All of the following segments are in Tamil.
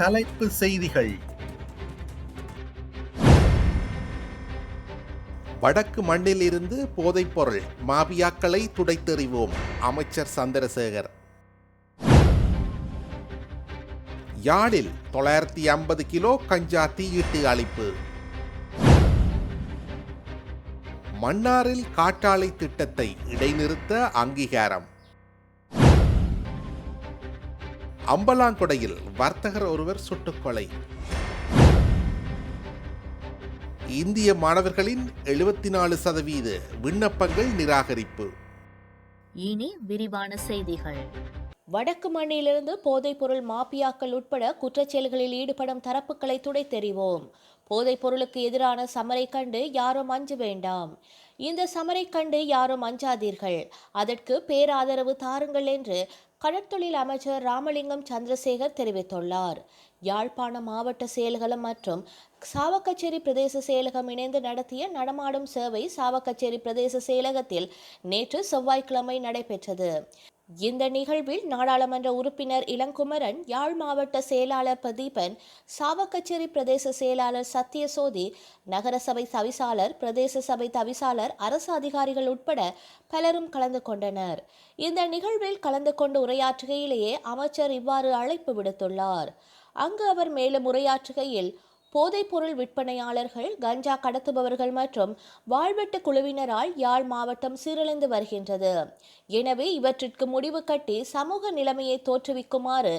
தலைப்பு செய்திகள். வடக்கு மண்ணில் இருந்து போதைப்பொருள் மாபியாக்களை துடைத்தெறிவோம் அமைச்சர் சந்திரசேகர். யாழில் தொள்ளாயிரத்தி ஐம்பது கிலோ கஞ்சா தீயிட்டு அழிப்பு. மன்னாரில் காட்டாளை திட்டத்தை இடைநிறுத்த அங்கீகாரம். அம்பலாங்கொடையில் வர்த்தகர் ஒருவர் சுட்டுக்கொலை. இந்திய மாணவர்களின் எழுபத்தி நாலு சதவீத விண்ணப்பங்கள் நிராகரிப்பு. இனி விரிவான செய்திகள். வடக்கு மண்ணிலிருந்து போதைப்பொருள் மாபியாக்கள் உட்பட குற்றச்செயல்களில் ஈடுபடும் தரப்புகளை துடைத்தெறிவோம். போதைப் பொருளுக்கு எதிரான சமரை கண்டு யாரும் அஞ்ச வேண்டாம். இந்த சமரை கண்டு யாரும் அஞ்சாதீர்கள். அதற்கு பேராதரவு தாருங்கள் என்று கடற்தொழில் அமைச்சர் ராமலிங்கம் சந்திரசேகர் தெரிவித்துள்ளார். யாழ்ப்பாணம் மாவட்ட செயல்களம் மற்றும் சாவக்கச்சேரி பிரதேச செயலகம் இணைந்து நடத்திய நடமாடும் சேவை சாவக்கச்சேரி பிரதேச செயலகத்தில் நேற்று செவ்வாய்க்கிழமை நடைபெற்றது. இந்த நிகழ்வில் நாடாளுமன்ற உறுப்பினர் இளங்குமரன் யாழ் மாவட்ட செயலாளர் பிரதீபன் சாவக்கச்சேரி பிரதேச செயலாளர் சத்தியசோதி நகரசபை தவிசாளர் பிரதேச சபை தவிசாளர் அரசு அதிகாரிகள் உட்பட பலரும் கலந்து கொண்டனர். இந்த நிகழ்வில் கலந்து கொண்டு உரையாற்றுகையிலேயே அமைச்சர் இவ்வாறு அழைப்பு விடுத்துள்ளார். அங்கு அவர் மேலும் உரையாற்றுகையில் போதைப்பொருள் விற்பனையாளர்கள் கஞ்சா கடத்துபவர்கள் மற்றும் வாழ்வெட்டு குழுவினரால் யாழ் மாவட்டம் சீரழிந்து வருகின்றது. எனவே இவற்றிற்கு முடிவு கட்டி சமூக நிலைமையை தோற்றுவிக்குமாறு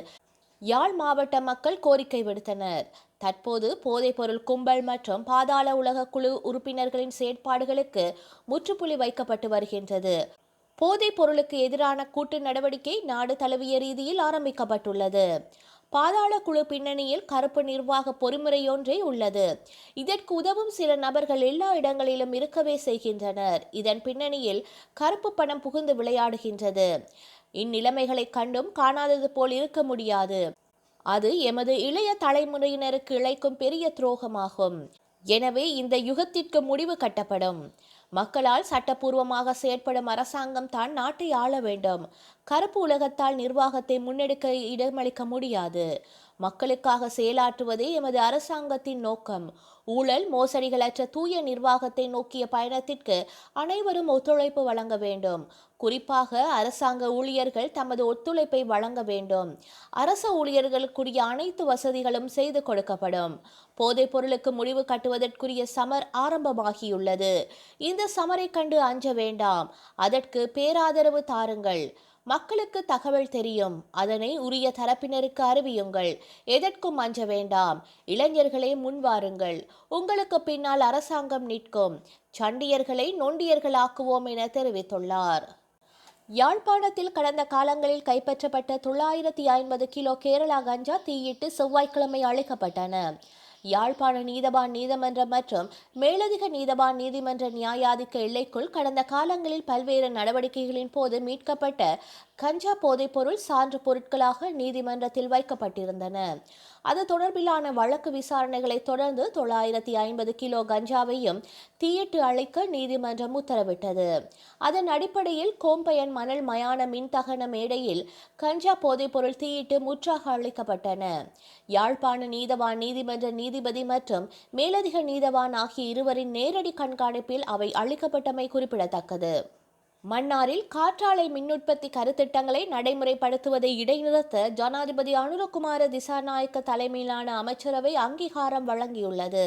யாழ் மாவட்ட மக்கள் கோரிக்கை விடுத்தனர். தற்போது போதைப்பொருள் கும்பல் மற்றும் பாதாள உலக குழு உறுப்பினர்களின் செயற்பாடுகளுக்கு முற்றுப்புள்ளி வைக்கப்பட்டு வருகின்றது. போதைப் பொருளுக்கு எதிரான கூட்டு நடவடிக்கை நாடு தழுவிய ரீதியில் ஆரம்பிக்கப்பட்டுள்ளது. பாதாள குழு பின்னணியில் கருப்பு நிர்வாக பொறிமுறையொன்றே உள்ளது. இதற்கு உதவும் சில நபர்கள் எல்லா இடங்களிலும் இருக்கவே செய்கின்றனர். இதன் பின்னணியில் கருப்பு பணம் புகுந்து விளையாடுகின்றது. இந்நிலைமைகளை கண்டும் காணாதது போல் இருக்க முடியாது. அது எமது இளைய தலைமுறையினருக்கு இழைக்கும் பெரிய துரோகமாகும். எனவே இந்த யுகத்திற்கு முடிவு கட்டப்படும். மக்களால் சட்டப்பூர்வமாக செயற்படும் அரசாங்கம் தான் நாட்டை ஆள வேண்டும். கருப்பு உலகத்தால் நிர்வாகத்தை முன்னெடுக்க இடமளிக்க முடியாது. மக்களுக்காக செயலாற்றுவதே எமது அரசாங்கத்தின் நோக்கம். ஊழல் மோசடிகளற்ற தூய நிர்வாகத்தை நோக்கிய பயணத்திற்கு அனைவரும் ஒத்துழைப்பு வழங்க வேண்டும். குறிப்பாக அரசாங்க ஊழியர்கள் தமது ஒத்துழைப்பை வழங்க வேண்டும். அரச ஊழியர்களுக்குரிய அனைத்து வசதிகளும் செய்து கொடுக்கப்படும். போதைப் பொருளுக்கு முடிவு கட்டுவதற்குரிய சமர் ஆரம்பமாகியுள்ளது. இந்த சமரை கண்டு அஞ்ச வேண்டாம். அதற்கு பேராதரவு தாருங்கள். மக்களுக்கு தகவல் தெரியும். அதனை உரிய தரப்பினருக்கு அறிவியுங்கள். எதற்கும் அஞ்ச வேண்டாம். இளைஞர்களே முன்வாருங்கள். உங்களுக்கு பின்னால் அரசாங்கம் நிற்கும். சண்டியர்களை நொண்டியர்களாக்குவோம் என தெரிவித்துள்ளார். யாழ்ப்பாணத்தில் கடந்த காலங்களில் கைப்பற்றப்பட்ட தொள்ளாயிரத்தி ஐம்பது கிலோ கேரளா கஞ்சா தீயிட்டு செவ்வாய்க்கிழமை அழைக்கப்பட்டன யாழ்ப்பாண நீதவான் நீதிமன்றம் மற்றும் மேலதிக நீதவான் நீதிமன்ற நியாயாதிக்க எல்லைக்குள் கடந்த காலங்களில் பல்வேறு நடவடிக்கைகளின் போது மீட்கப்பட்ட கஞ்சா போதைப்பொருள் சான்று பொருட்களாக நீதிமன்றத்தில் வைக்கப்பட்டிருந்தன. அது தொடர்பிலான வழக்கு விசாரணைகளை தொடர்ந்து தொள்ளாயிரத்தி ஐம்பது கிலோ கஞ்சாவையும் தீயிட்டு அழைக்க நீதிமன்றம் உத்தரவிட்டது. அதன் அடிப்படையில் கோம்பையன் மணல் மயான மின்தகன மேடையில் கஞ்சா போதைப்பொருள் தீயிட்டு முற்றாக அழைக்கப்பட்டன. யாழ்ப்பாண நீதவான் நீதிமன்ற நீதிபதி மற்றும் மேலதிக நீதவான் ஆகிய இருவரின் நேரடி கண்காணிப்பில் அவை அளிக்கப்பட்டமை குறிப்பிடத்தக்கது. மன்னாரில் காற்றாலை மின்னுற்பத்தி கருத்திட்டங்களை நடைமுறைப்படுத்துவதை இடைநிறுத்த ஜனாதிபதி அனுரகுமார திசாநாயக்க தலைமையிலான அமைச்சரவை அங்கீகாரம் வழங்கியுள்ளது.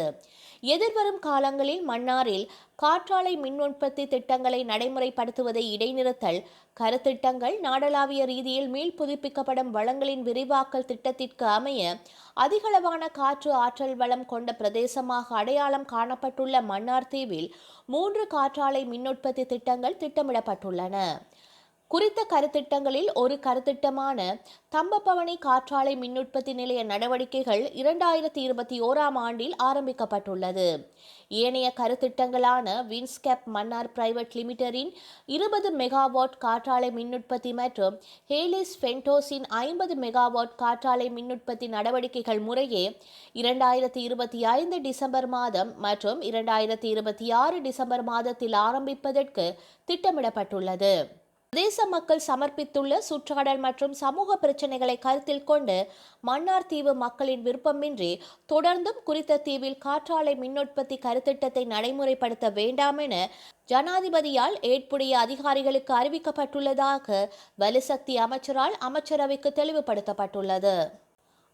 எதிர்வரும் காலங்களில் மன்னாரில் காற்றாலை மின் உற்பத்தி திட்டங்களை நடைமுறைப்படுத்துவதை இடைநிறுத்தல் கருத்திட்டங்கள் நாடளாவிய ரீதியில் மீள் புதுப்பிக்கப்படும் வளங்களின் விரிவாக்கல் திட்டத்திற்கு அமைய அதிகளவான காற்று ஆற்றல் வளம் கொண்ட பிரதேசமாக அடையாளம் காணப்பட்டுள்ள மன்னார் தீவில் மூன்று காற்றாலை மின் உற்பத்தி திட்டங்கள் திட்டமிடப்பட்டுள்ளன. குறித்த கருத்திட்டங்களில் ஒரு கருத்திட்டமான தம்பப்பவனி காற்றாலை மின்னுற்பத்தி நிலைய நடவடிக்கைகள் இரண்டாயிரத்தி இருபத்தி ஓராம் ஆண்டில் ஆரம்பிக்கப்பட்டுள்ளது. ஏனைய கருத்திட்டங்களான வின்ஸ்கேப் மன்னார் பிரைவேட் லிமிடெடின் இருபது மெகாவாட் காற்றாலை மின்னுற்பத்தி மற்றும் ஹேலிஸ் ஃபென்டோஸின் ஐம்பது மெகாவாட் காற்றாலை மின்னுற்பத்தி நடவடிக்கைகள் முறையே இரண்டாயிரத்தி இருபத்தி ஐந்து டிசம்பர் மாதம் மற்றும் இரண்டாயிரத்தி இருபத்தி ஆறு டிசம்பர் மாதத்தில் ஆரம்பிப்பதற்கு திட்டமிடப்பட்டுள்ளது. தேச மக்கள் சமர்ப்பித்துள்ள சுற்றாடல் மற்றும் சமூக பிரச்சினைகளை கருத்தில் கொண்டு மன்னார் தீவு மக்களின் விருப்பமின்றி தொடர்ந்தும் குறித்த தீவில் காற்றாலை மின்னுற்பத்தி கருத்திட்டத்தை நடைமுறைப்படுத்த வேண்டாம் என ஜனாதிபதியால் ஏற்புடைய அதிகாரிகளுக்கு அறிவிக்கப்பட்டுள்ளதாக வலுசக்தி அமைச்சரால் அமைச்சரவைக்கு தெளிவுபடுத்தப்பட்டுள்ளது.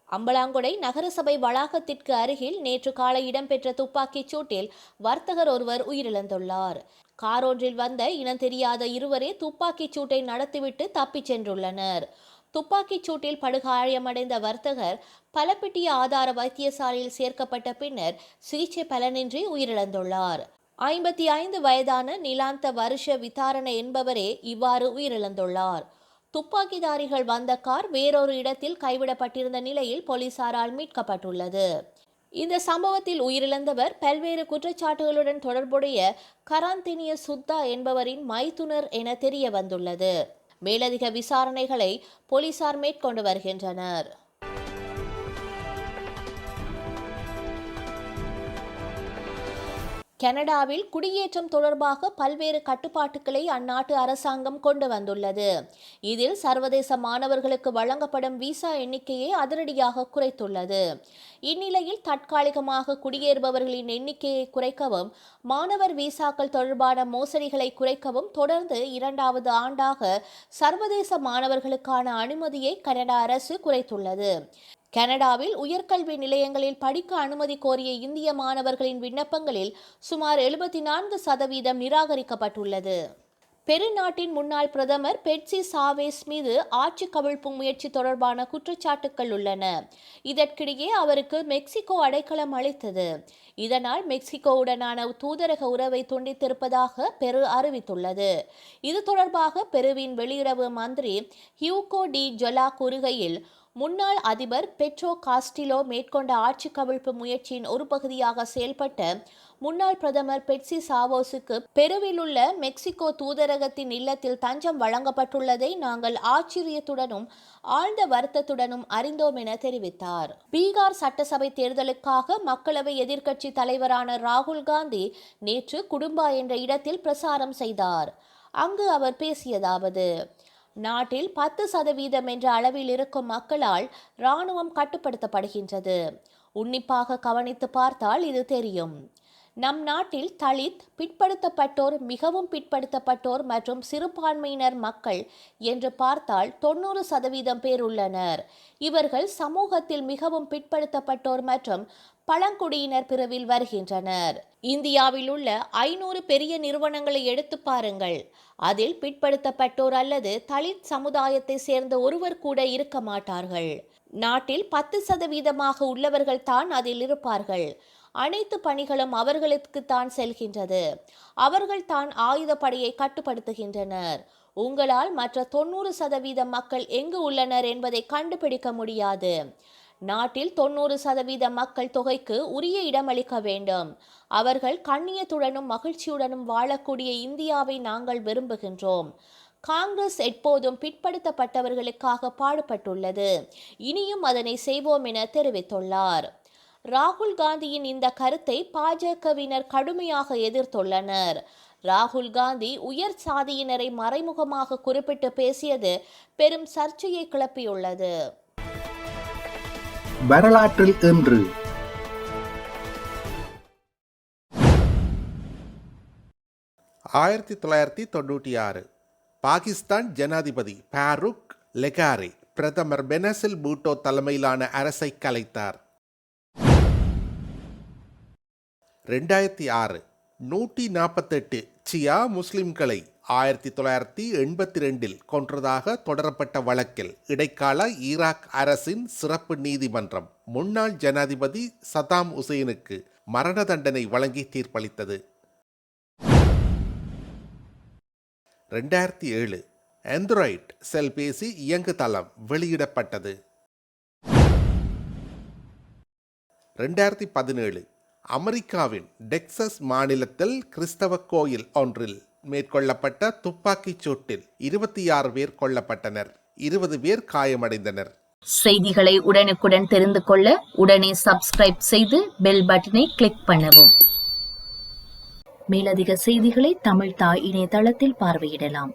அம்பலாங்குடை நகரசபை வளாகத்திற்கு அருகில் நேற்று காலை இடம்பெற்ற துப்பாக்கிச் சூட்டில் வர்த்தகர் ஒருவர் உயிரிழந்துள்ளார். காரொன்றில் வந்த இனம் தெரியாத இருவரே துப்பாக்கிச் சூட்டை நடத்திவிட்டு தப்பிச் சென்றுள்ளனர். துப்பாக்கிச் சூட்டில் படுகாயமடைந்த வர்த்தகர் பலப்பிட்டிய ஆதார வைத்தியசாலையில் சேர்க்கப்பட்ட பின்னர் சிகிச்சை பலனின்றி உயிரிழந்துள்ளார். ஐம்பத்தி ஐந்து வயதான நிலாந்த வருஷ விதாரண என்பவரே இவ்வாறு உயிரிழந்துள்ளார். துப்பாக்கிதாரிகள் வந்த கார் வேறொரு இடத்தில் கைவிடப்பட்டிருந்த நிலையில் போலீசாரால் மீட்கப்பட்டுள்ளது. இந்த சம்பவத்தில் உயிரிழந்தவர் பல்வேறு குற்றச்சாட்டுகளுடன் தொடர்புடைய கராந்தினிய சுத்தா என்பவரின் மைத்துனர் என தெரிய வந்துள்ளது. மேலதிக விசாரணைகளை போலீசார் மேற்கொண்டு வருகின்றனர். கனடாவில் குடியேற்றம் தொடர்பாக பல்வேறு கட்டுப்பாட்டுகளை அந்நாட்டு அரசாங்கம் கொண்டு வந்துள்ளது. இதில் சர்வதேச மாணவர்களுக்கு வழங்கப்படும் விசா எண்ணிக்கையை அதிரடியாக குறைத்துள்ளது. இந்நிலையில் தற்காலிகமாக குடியேறுபவர்களின் எண்ணிக்கையை குறைக்கவும் மாணவர் விசாக்கள் தொடர்பான மோசடிகளை குறைக்கவும் தொடர்ந்து இரண்டாவது ஆண்டாக சர்வதேச மாணவர்களுக்கான அனுமதியை கனடா அரசு குறைத்துள்ளது. கனடாவில் உயர்கல்வி நிலையங்களில் படிக்க அனுமதி கோரிய இந்திய மாணவர்களின் விண்ணப்பங்களில் சுமார் எழுபத்தி நான்கு சதவீதம் நிராகரிக்கப்பட்டுள்ளது. பெருநாட்டின் முன்னாள் பிரதமர் பெட்சி சாவேஸ் மீது ஆட்சி கவிழ்ப்பு முயற்சி தொடர்பான குற்றச்சாட்டுகள் உள்ளன. இதற்கிடையே அவருக்கு மெக்சிகோ அடைக்கலம் அளித்தது. இதனால் மெக்சிகோவுடனான தூதரக உறவை துண்டித்திருப்பதாக பெரு அறிவித்துள்ளது. இது தொடர்பாக பெருவின் வெளியுறவு மந்திரி ஹியூகோ டி ஜொலா கூறுகையில் முன்னாள் அதிபர் பெட்ரோ காஸ்டிலோ மேற்கொண்ட ஆட்சி கவிழ்ப்பு முயற்சியின் ஒரு பகுதியாக செயல்பட்ட முன்னாள் பிரதமர் பெட்சி சாவோஸுக்கு பெருவில் உள்ள மெக்சிகோ தூதரகத்தின் இல்லத்தில் தஞ்சம் வழங்கப்பட்டுள்ளதை நாங்கள் ஆச்சரியத்துடனும் ஆழ்ந்த வருத்தத்துடனும் அறிந்தோம் என தெரிவித்தார். பீகார் சட்டசபை தேர்தலுக்காக மக்களவை எதிர்க்கட்சி தலைவரான ராகுல் காந்தி நேற்று குடும்பா என்ற இடத்தில் பிரசாரம் செய்தார். அங்கு அவர் பேசியதாவது நாட்டில் பத்து சதவீதம் என்ற அளவில் இருக்கும் மக்களால் இராணுவம் கட்டுப்படுத்தப்படுகின்றது. உன்னிப்பாக கவனித்து பார்த்தால் இது தெரியும். நம் நாட்டில் தலித் பிற்படுத்தப்பட்டோர் மிகவும் பிற்படுத்தப்பட்டோர் மற்றும் சிறுபான்மையினர் மக்கள் என்று பார்த்தால் தொண்ணூறு சதவீதம் பேர் உள்ளனர். இவர்கள் சமூகத்தில் மிகவும் பிற்படுத்தப்பட்டோர் மற்றும் பழங்குடியினர் பிரிவில் வருகின்றனர். இந்தியாவில் உள்ள ஐநூறு பெரிய நிறுவனங்களை எடுத்து பாருங்கள். அதில் பிற்படுத்தப்பட்டோர் அல்லது தலித் சமுதாயத்தை சேர்ந்த ஒருவர் கூட இருக்க மாட்டார்கள். நாட்டில் பத்து சதவீதமாக உள்ளவர்கள் தான் அதில் இருப்பார்கள். அனைத்து பணிகளும் அவர்களுக்கு தான் செல்கின்றது. அவர்கள் தான் ஆயுதப்படையை கட்டுப்படுத்துகின்றனர். உங்களால் மற்ற தொண்ணூறு சதவீத மக்கள் எங்கு உள்ளனர் என்பதை கண்டுபிடிக்க முடியாது. நாட்டில் தொண்ணூறு சதவீத மக்கள் தொகைக்கு உரிய இடமளிக்க வேண்டும். அவர்கள் கண்ணியத்துடனும் மகிழ்ச்சியுடனும் வாழக்கூடிய இந்தியாவை நாங்கள் விரும்புகின்றோம். காங்கிரஸ் எப்போதும் பிற்படுத்தப்பட்டவர்களுக்காக பாடுபட்டுள்ளது. இனியும் அதனை செய்வோம் என தெரிவித்துள்ளார். ராகுல் காந்தியின் இந்த கருத்தை பாஜகவினர் கடுமையாக எதிர்த்துள்ளனர். ராகுல் காந்தி உயர் சாதியினரை மறைமுகமாக குறிப்பிட்டு பேசியது பெரும் சர்ச்சையை கிளப்பியுள்ளது. வரலாற்றில் இன்று. ஆயிரத்தி தொள்ளாயிரத்தி தொண்ணூற்றி ஆறு. பாகிஸ்தான் ஜனாதிபதி பாரூக் லெகாரி பிரதமர் பெனசில் பூட்டோ தலைமையிலான அரசை கலைத்தார். ரெண்டாயிரத்தி ஆறு நூற்றி நாற்பத்தெட்டு சியா முஸ்லிம்களை ஆயிரத்தி தொள்ளாயிரத்தி எண்பத்தி ரெண்டில் கொன்றதாக தொடரப்பட்ட வழக்கில் இடைக்கால ஈராக் அரசின் சிறப்பு நீதிமன்றம் முன்னாள் ஜனாதிபதி சதாம் ஹுசைனுக்கு மரண தண்டனை வழங்கி தீர்ப்பளித்தது. ரெண்டாயிரத்தி ஏழு ஆண்ட்ராய்ட் செல்பேசி இயங்குதளம் வெளியிடப்பட்டது. ரெண்டாயிரத்தி பதினேழு அமெரிக்காவின் டெக்சஸ் மாநிலத்தில் கிறிஸ்தவ கோயில் ஒன்றில் மேற்கொள்ளப்பட்ட துப்பாக்கிச் சூட்டில் இருபத்தி ஆறு பேர் கொல்லப்பட்டனர். இருபது பேர் காயமடைந்தனர். செய்திகளை உடனுக்குடன் தெரிந்து கொள்ள உடனே சப்ஸ்கிரைப் செய்து பெல் பட்டனை கிளிக் பண்ணவும். மேலதிக செய்திகளை தமிழ் தாய் இணையதளத்தில் பார்வையிடலாம்.